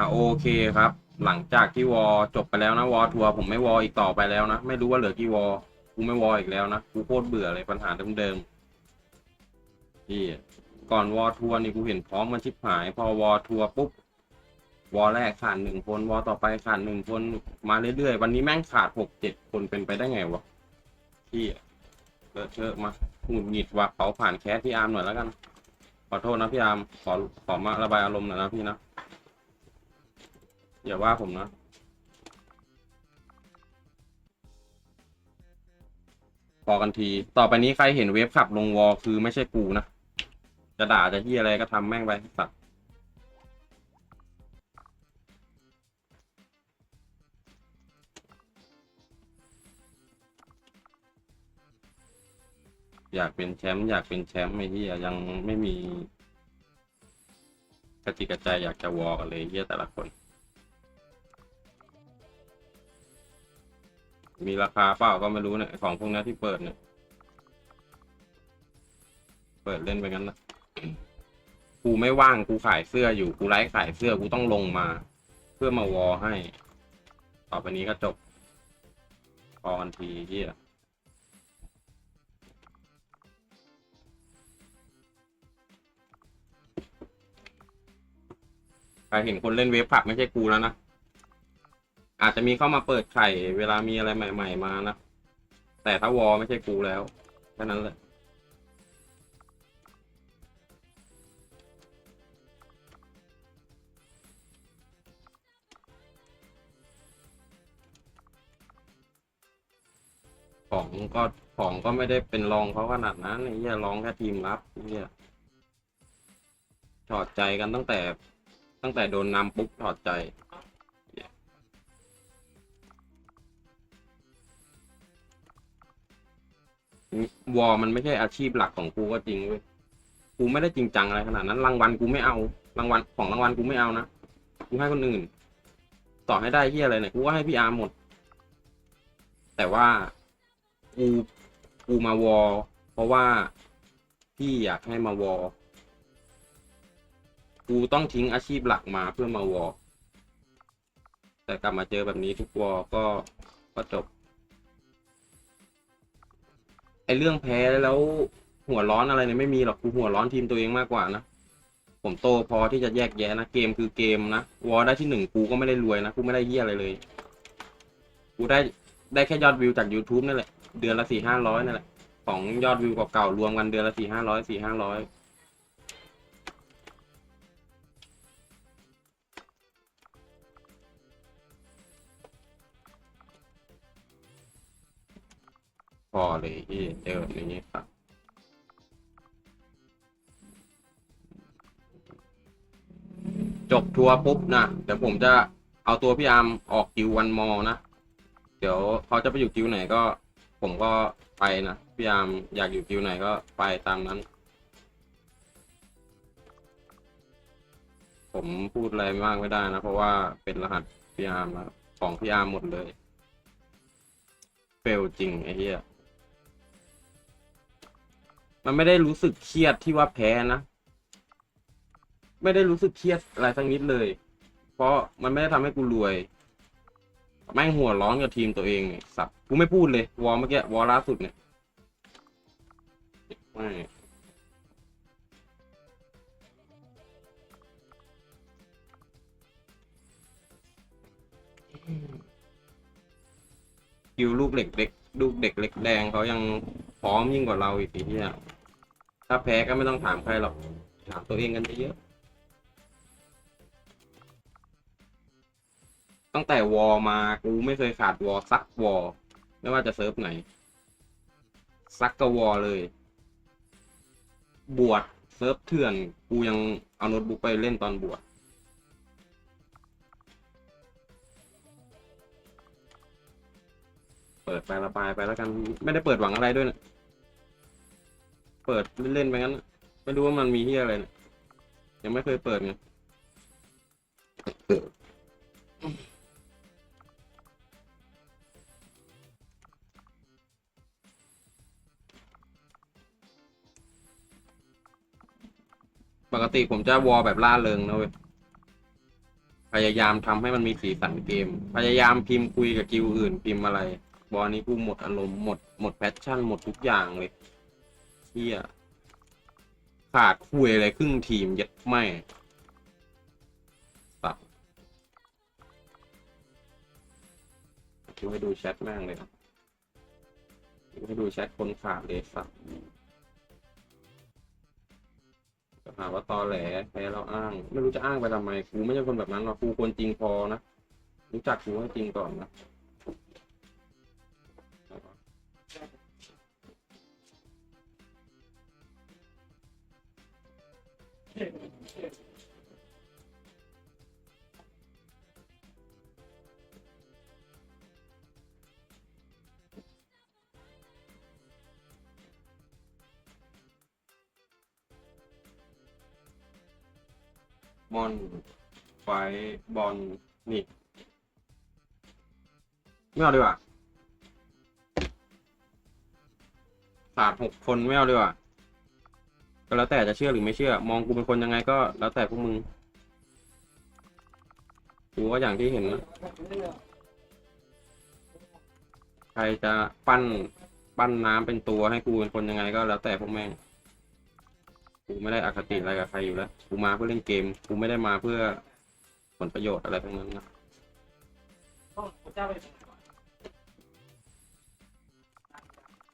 อะโอเคครับ หลังจากที่วอจบไปแล้วนะวอทัวร์ผมไม่วออีกต่อไปแล้วนะ ไม่รู้ว่าเหลือกี่วอกูไม่วออีกแล้วนะกูโคตรเบื่อเลยปัญหาเดิมๆที่ก่อนวอทัวร์นี่กูเห็นพร้อมมันชิบหาย พอวอทัวร์ปุ๊บวอแรกขาดหนึ่งคนวอต่อไปขาดหนึ่งคนมาเรื่อยๆ วันนี้แม่งขาดหกเจ็ดคนเป็นไปได้ไงวะที่เลอะเทอะมาหงุดหงิดว่ะเผาผ่านแคสพี่อาร์มหน่อยแล้วกัน ขอโทษนะพี่อาร์มขอขอมาระบายอารมณ์หน่อยนะพี่นะ อย่าว่าผมนะ พอกันที ต่อไปนี้ใครเห็นเวฟขับลงวอลคือไม่ใช่กูนะ จะด่าจะที่อะไรก็ทำแม่งไปสัตว์อยากเป็นแชมป์อยากเป็นแชมป์ไอ้ที่ยังไม่มีกระจิกกระใจอยากจะวอลกันเลยเฮียแต่ละคน มีราคาเปล่าก็ไม่รู้เนี่ยของพวกนี้ที่เปิดเนี่ย เปิดเล่นไปงั้นนะกูไม่ว่างกูขายเสื้ออยู่กูไลฟ์ขายเสื้อกูต้องลงมา เพื่อมาวอให้ ต่อไปนี้ก็จบพอกันทีเฮียใครเห็นคนเล่นเวฟผับไม่ใช่กูแล้วนะ อาจจะมีเข้ามาเปิดไข่ เวลามีอะไรใหม่ ๆ มานะ แต่ถ้าวอไม่ใช่กูแล้วแค่นั้นแหละของก็ของก็ไม่ได้เป็นรองเขาขนาดนั้นไอ้เหี้ยรองแค่ทีมรับไอ้เหี้ยถอดใจกันตั้งแต่ ตั้งแต่โดนนำปุ๊บถอดใจ วอมันไม่ใช่อาชีพหลักของกูก็จริงเว้ยกูไม่ได้จริงจังอะไรขนาดนั้นรางวัลกูไม่เอา รางวัลของรางวัลกูไม่เอานะกูให้คนอื่น ต่อให้ได้เฮียอะไรเนี่ยกูก็ให้พี่อาร์หมด แต่ว่ากูกูมาวอ เพราะว่าพี่อยากให้มาวอ กูต้องทิ้งอาชีพหลักมาเพื่อมาวอ แต่กลับมาเจอแบบนี้ทุกวอก็ก็จบ เรื่องแพ้แล้วหัวร้อนอะไรเนี่ยไม่มีหรอกกูหัวร้อนทีมตัวเองมากกว่านะผมโตพอที่จะแยกแยะนะเกมคือเกมนะวอลได้ที่หนึ่งกูก็ไม่ได้รวยนะกูไม่ได้เยี่ยอะไรเลย กูได้ได้แค่ยอดวิวจาก YouTube นั่นแหละเดือนละสี่ห้าร้อยนั่นแหละของยอดวิวเก่าๆรวมกันเดือนละสี่ห้าร้อยสี่ห้าร้อย พอเลยที่เจอแบบนี้ครับจบทัวร์ปุ๊บนะเดี๋ยวผมจะเอาตัวพี่อาร์มออกกิววันมอนะ เดี๋ยวเขาจะไปอยู่กิวไหนก็ ผมก็ไปนะพี่อาร์มอยากอยู่กิวไหนก็ไปตามนั้น ผมพูดอะไรมากไม่ได้นะ เพราะว่าเป็นรหัสพี่อาร์มนะของพี่อาร์มหมดเลย เฟลจริงไอ้เหี้ย มันไม่ได้รู้สึกเครียดที่ว่าแพ้นะ ไม่ได้รู้สึกเครียดอะไรสักนิดเลย เพราะมันไม่ได้ทำให้กูรวย แม่งหัวร้อนกับทีมตัวเองเนี่ยสับกูไม่พูดเลย วอลเมื่อกี้วอลล่าสุดเนี่ยไม่คิวลูกเหล็กเล็กลูกเด็กเล็กแดงเขายัง พร้อมยิ่งกว่าเราอีกทีเนี่ยถ้าแพ้ก็ไม่ต้องถามใครหรอก ถามตัวเองกันเยอะๆตั้งแต่วอมากูไม่เคยขาดวอซักวอไม่ว่าจะเซิร์ฟไหน ซักก็วอเลย บวชเซิร์ฟเถื่อน กูยังเอาโน้ตบุ๊กไปเล่นตอนบวช เปิดไประบายไปแล้วกัน ไม่ได้เปิดหวังอะไรด้วยนะเปิดเล่นๆไปงั้น ไม่รู้ว่ามันมีที่อะไรนี่ยยังไม่เคยเปิดไงปกติผมจะวอลแบบล่าเริงนะเว้ย พยายามทำให้มันมีสีสันเกม พยายามพิมพ์คุยกับกิวอื่นพิมพ์อะไร บอลนี้กูหมดอารมณ์หมดหมดแพชชั่นหมดทุกอย่างเลยเที่ยขาดคุยอะไรครึ่งทีมยัดไม่สับคิวให้ดูแชทแม่งเลยคิวให้ดูแชทคนขาดเลยสับจะหาว่าตอแหลแพ้เราอ้าง ไม่รู้จะอ้างไปทำไมกูไม่ใช่คนแบบนั้นหรอกกูคนจริงพอนะ รู้จักกูให้จริงก่อนนะ มอน ไฟบอลนี่ไม่เอาดีกว่าขาดหกคนไม่เอาดีกว่าก็แล้วแต่จะเชื่อหรือไม่เชื่อ มองกูเป็นคนยังไงก็แล้วแต่พวกมึงกูก็อย่างที่เห็นนะใครจะปั้นปั้นน้ำเป็นตัวให้กูเป็นคนยังไงก็แล้วแต่พวกแม่ง กูไม่ได้อคติอะไรกับใครอยู่แล้วกูมาเพื่อเล่นเกมกูไม่ได้มาเพื่อผลประโยชน์อะไรทั้งนั้นนะ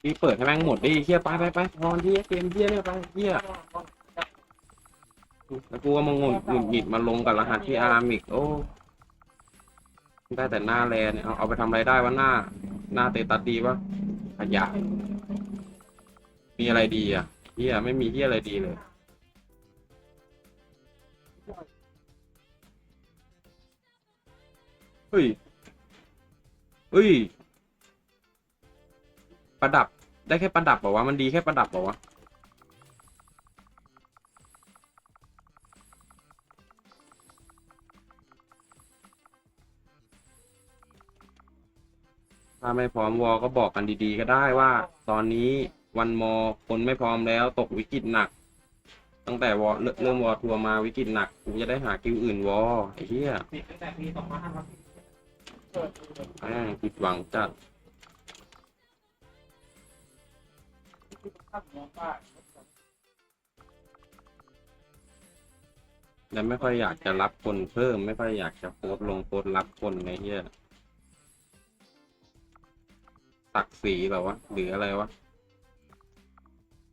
พี่เปิดให้แม่งหมดดิเฮียไปไปไปพอนที่เกมเฮียเนี่ยไปเฮียแล้วกูก็มางงหงุดหงิดมาลงกับรหัสที่อาร์มิกโอ้ได้แต่หน้าแลเนี่ยเอาเอาไปทำอะไรได้วะหน้า หน้าเตตัสดีวะขยะมีอะไรดีอะ เฮียไม่มีเฮียอะไรดีเลย เฮ้ย เฮ้ย ประดับ ได้แค่ประดับเปล่าวะมันดีแค่ประดับเปล่าวะถ้าไม่พร้อมวอก็บอกกันดีๆ ก็ได้ว่า ตอนนี้ วันมอคนไม่พร้อมแล้วตกวิกฤตหนัก ตั้งแต่วอเริ่มเริ่มวอทัวร์มาวิกฤตหนักกูจะได้หากิวอื่นวอไอ้เหี้ยตั้งแต่ปีสองพันห้าร้อยอ่าผิดหวังจัดและไม่ค่อยอยากจะรับคนเพิ่ม ไม่ค่อยอยากจะโพสลงโพสรับคนในเหี้ยศักดิ์ศรีแบบวะหรืออะไรวะ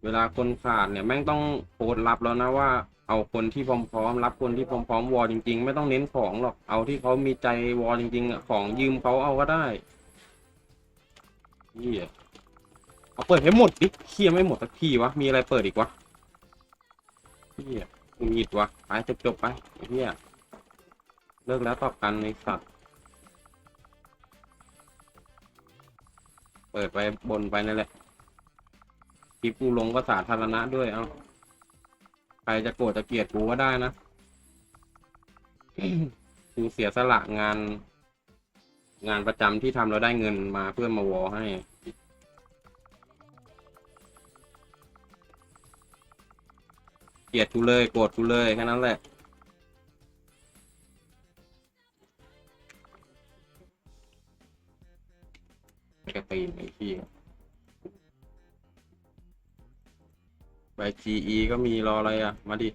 เวลาคนขาดเนี่ยแม่งต้องโพสรับแล้วนะว่าเอาคนที่พร้อมๆรับคนที่พร้อมๆวอลจริง ๆ ไม่ต้องเน้นของหรอกเอาที่เขามีใจวอลจริงๆของยืมเขาเอาก็ได้เหี้ยเอาเปิดให้หมดดิเฮียไม่หมดสักทีวะมีอะไรเปิดอีกวะเฮียหงุดหงิดวะไปจบๆไปเฮียเลิกแล้วตอบกันในสัตว์เปิดไปบนไปนั่นแหละ คลิปกูลงก็สาธารณะด้วยเอาใครจะโกรธจะเกลียดกูก็ได้นะกูเสียสละงาน งานประจำที่ทำแล้วได้เงินมาเพื่อมาวอให้เกลียดกูเลยโกรธกูเลยแค่นั้นแหละกระตีนไอ้ที่ ใบ GE ก็มีรออะไรอะ มาดิ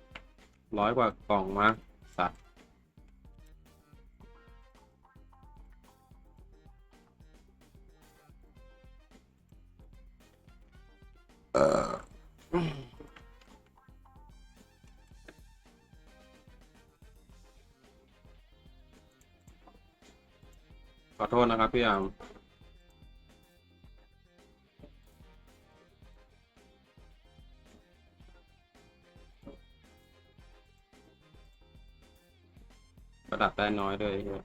ร้อยกว่ากล่องมา สัตว์ขอโทษนะครับพี่อาม ดับได้น้อยเลยเหี้ย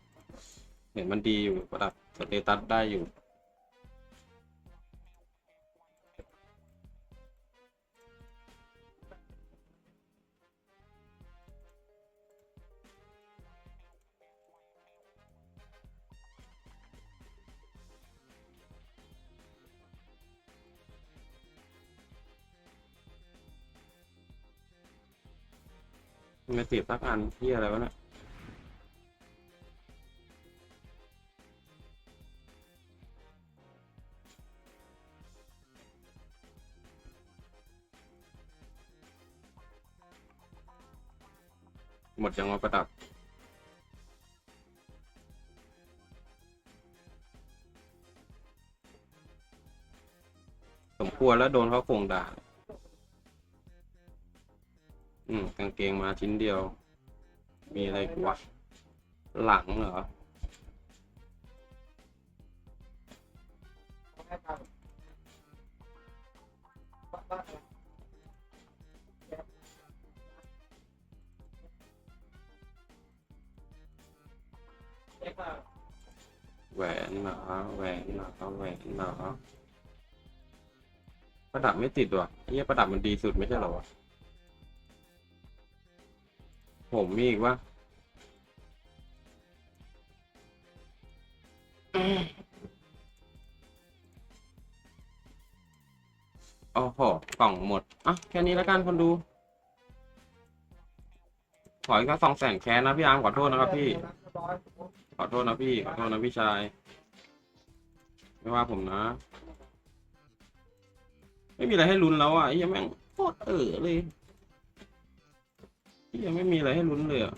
เห็นมันดีอยู่ประดับสเตตัสได้อยู่ไม่ติดสักอันที่อะไรวะเนี่ย ดยังว่าประดับ สมควรแล้วโดนเขาโกงด่า อืมกางเกงมาชิ้นเดียว มีอะไรกวะหลังเหรอ แหวนเหรอแหวนเหรอแหวนเหรอประดับไม่ติดว่ะเฮียประดับมันดีสุดไม่ใช่เหรอวะผมมีอีกวะโอ้โหกล่องหมด อะ แค่นี้แล้วกันคนดู ขออีกสักสองแสนแค้นนะพี่อาร์มขอโทษนะครับพี่ ขอโทษนะพี่ ขอโทษนะพี่ชาย ไม่ว่าผมนะ ไม่มีอะไรให้ลุ้นแล้วอะไอ้ยังแม่งโคตรเออเลยไอ้เหี้ยังไม่มีอะไรให้ลุ้นเลยอะ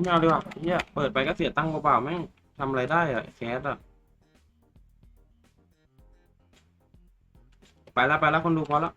ไม่เอาดีกว่าเฮียเปิดไปก็เสียตังค์เปล่าๆแม่งทำอะไรได้อะแคสอะ ไปล้วไปล้วคนดูพอแล้ว